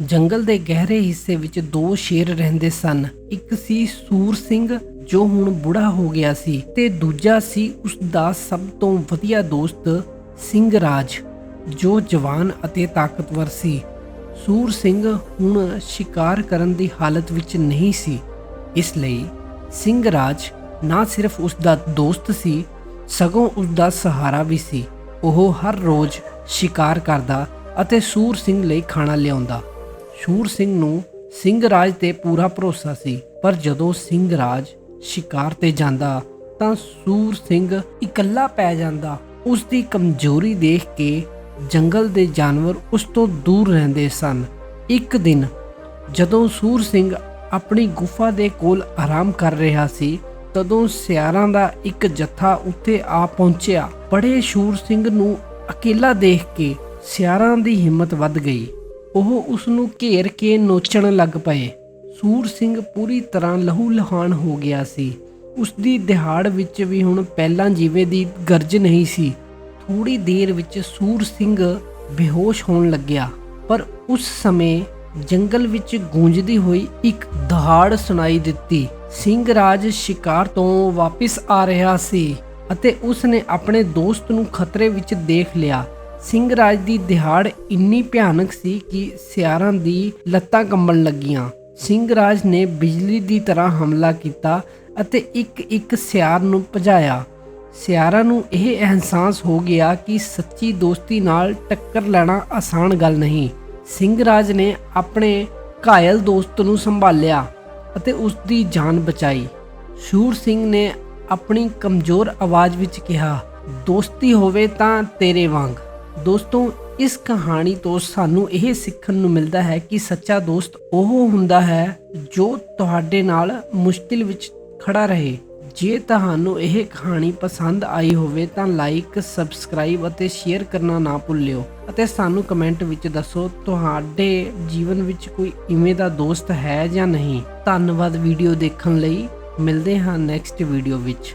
ਜੰਗਲ ਦੇ ਗਹਿਰੇ ਹਿੱਸੇ ਵਿੱਚ ਦੋ ਸ਼ੇਰ ਰਹਿੰਦੇ ਸਨ। ਇੱਕ ਸੀ ਸੂਰ ਸਿੰਘ, ਜੋ ਹੁਣ ਬੁੜਾ ਹੋ ਗਿਆ ਸੀ, ਤੇ ਦੂਜਾ ਸੀ ਉਸ ਦਾ ਸਭ ਤੋਂ ਵਧੀਆ ਦੋਸਤ ਸਿੰਘ ਰਾਜ ਜੋ ਜਵਾਨ ਅਤੇ ਤਾਕਤਵਰ ਸੀ। ਸੂਰ ਸਿੰਘ ਹੁਣ ਸ਼ਿਕਾਰ ਕਰਨ ਦੀ ਹਾਲਤ ਵਿੱਚ ਨਹੀਂ ਸੀ। ਇਸ ਲਈ ਸਿੰਘ ਰਾਜ ਨਾ ਸਿਰਫ ਉਸ ਦਾ ਦੋਸਤ ਸੀ, ਸਗੋਂ ਉਸ ਦਾ ਸਹਾਰਾ ਵੀ ਸੀ। ਉਹ ਹਰ ਰੋਜ਼ ਸ਼ਿਕਾਰ ਕਰਦਾ ਅਤੇ ਸੂਰ ਸਿੰਘ ਲਈ ਖਾਣਾ ਲਿਆਉਂਦਾ। ਸ਼ੂਰ ਸਿੰਘ ਨੂੰ ਸਿੰਘ ਰਾਜ ਤੇ ਪੂਰਾ ਭਰੋਸਾ ਸੀ, ਪਰ ਜਦੋਂ ਸਿੰਘ ਰਾਜ ਸ਼ਿਕਾਰ ਤੇ ਜਾਂਦਾ ਤਾਂ ਸੂਰ ਸਿੰਘ ਇਕੱਲਾ ਪੈ ਜਾਂਦਾ। ਉਸ ਦੀ ਕਮਜ਼ੋਰੀ ਦੇਖ ਕੇ ਜੰਗਲ ਦੇ ਜਾਨਵਰ ਉਸ ਤੋਂ ਦੂਰ ਰਹਿੰਦੇ ਸਨ। ਇੱਕ ਦਿਨ ਜਦੋਂ ਸੂਰ ਸਿੰਘ ਆਪਣੀ ਗੁਫਾ ਦੇ ਕੋਲ ਆਰਾਮ ਕਰ ਰਿਹਾ ਸੀ, ਤਦੋਂ ਸਿਆਰਾਂ ਦਾ ਇੱਕ ਜੱਥਾ ਉੱਥੇ ਆ ਪਹੁੰਚਿਆ। ਬੜੇ ਸ਼ੂਰ ਸਿੰਘ ਨੂੰ ਅਕੇਲਾ ਦੇਖ ਕੇ ਸਿਆਰਾਂ ਦੀ ਹਿੰਮਤ ਵੱਧ ਗਈ। ਉਹ ਉਸ ਨੂੰ ਘੇਰ ਕੇ ਨੋਚਣ ਲੱਗ ਪਏ। ਸੂਰ ਸਿੰਘ ਪੂਰੀ ਤਰ੍ਹਾਂ ਲਹੂ ਲਹਾਨ ਹੋ ਗਿਆ ਸੀ। ਉਸ ਦੀ ਦਿਹਾੜ ਵਿੱਚ ਵੀ ਹੁਣ ਪਹਿਲਾਂ ਜਿਵੇਂ ਦੀ ਗਰਜ ਨਹੀਂ ਸੀ। ਥੋੜੀ ਦੇਰ ਵਿੱਚ ਸੂਰ ਸਿੰਘ ਬੇਹੋਸ਼ ਹੋਣ ਲੱਗਿਆ। ਪਰ ਉਸ ਸਮੇਂ ਜੰਗਲ ਵਿੱਚ ਗੂੰਜਦੀ ਹੋਈ ਇੱਕ ਦਹਾੜ ਸੁਣਾਈ ਦਿੱਤੀ। ਸਿੰਘ ਰਾਜ ਸ਼ਿਕਾਰ ਤੋਂ ਵਾਪਸ ਆ ਰਿਹਾ ਸੀ ਅਤੇ ਉਸ ਨੇ ਆਪਣੇ ਦੋਸਤ ਨੂੰ ਖਤਰੇ ਵਿੱਚ ਦੇਖ ਲਿਆ। ਸਿੰਘ ਰਾਜ ਦੀ ਦਿਹਾੜ ਇੰਨੀ ਭਿਆਨਕ ਸੀ ਕਿ ਸਿਆਰਾਂ ਦੀ ਲੱਤਾਂ ਕੰਬਣ ਲੱਗੀਆਂ। ਸਿੰਘ ਰਾਜ ਨੇ ਬਿਜਲੀ ਦੀ ਤਰ੍ਹਾਂ ਹਮਲਾ ਕੀਤਾ ਅਤੇ ਇੱਕ ਇੱਕ ਸਿਆਰ ਨੂੰ ਭਜਾਇਆ। ਸਿਆਰਾਂ ਨੂੰ ਇਹ ਅਹਿਸਾਸ ਹੋ ਗਿਆ ਕਿ ਸੱਚੀ ਦੋਸਤੀ ਨਾਲ ਟੱਕਰ ਲੈਣਾ ਆਸਾਨ ਗੱਲ ਨਹੀਂ। ਸਿੰਘ ਰਾਜ ਨੇ ਆਪਣੇ ਘਾਇਲ ਦੋਸਤ ਨੂੰ ਸੰਭਾਲਿਆ ਅਤੇ ਉਸ ਦੀ ਜਾਨ ਬਚਾਈ। ਸ਼ੂਰ ਸਿੰਘ ਨੇ ਆਪਣੀ ਕਮਜ਼ੋਰ ਆਵਾਜ਼ ਵਿੱਚ ਕਿਹਾ, ਦੋਸਤੀ ਹੋਵੇ ਤਾਂ ਤੇਰੇ ਵਾਂਗ। ਦੋਸਤੋ, ਇਸ ਕਹਾਣੀ ਤੋਂ ਸਾਨੂੰ ਇਹ ਸਿੱਖਣ ਨੂੰ ਮਿਲਦਾ ਹੈ ਕਿ ਸੱਚਾ ਦੋਸਤ ਉਹ ਹੁੰਦਾ ਹੈ ਜੋ ਤੁਹਾਡੇ ਨਾਲ ਮੁਸ਼ਕਿਲ ਵਿੱਚ ਖੜਾ ਰਹੇ। ਜੇ ਤੁਹਾਨੂੰ ਇਹ ਕਹਾਣੀ ਪਸੰਦ ਆਈ ਹੋਵੇ ਤਾਂ ਲਾਈਕ ਸਬਸਕ੍ਰਾਈਬ ਅਤੇ ਸ਼ੇਅਰ ਕਰਨਾ ਨਾ ਭੁੱਲਿਓ ਅਤੇ ਸਾਨੂੰ ਕਮੈਂਟ ਵਿੱਚ ਦੱਸੋ, ਤੁਹਾਡੇ ਜੀਵਨ ਵਿੱਚ ਕੋਈ ਇਵੇਂ ਦਾ ਦੋਸਤ ਹੈ ਜਾਂ ਨਹੀਂ। ਧੰਨਵਾਦ ਵੀਡੀਓ ਦੇਖਣ ਲਈ। ਮਿਲਦੇ ਹਾਂ ਨੈਕਸਟ ਵੀਡੀਓ ਵਿੱਚ।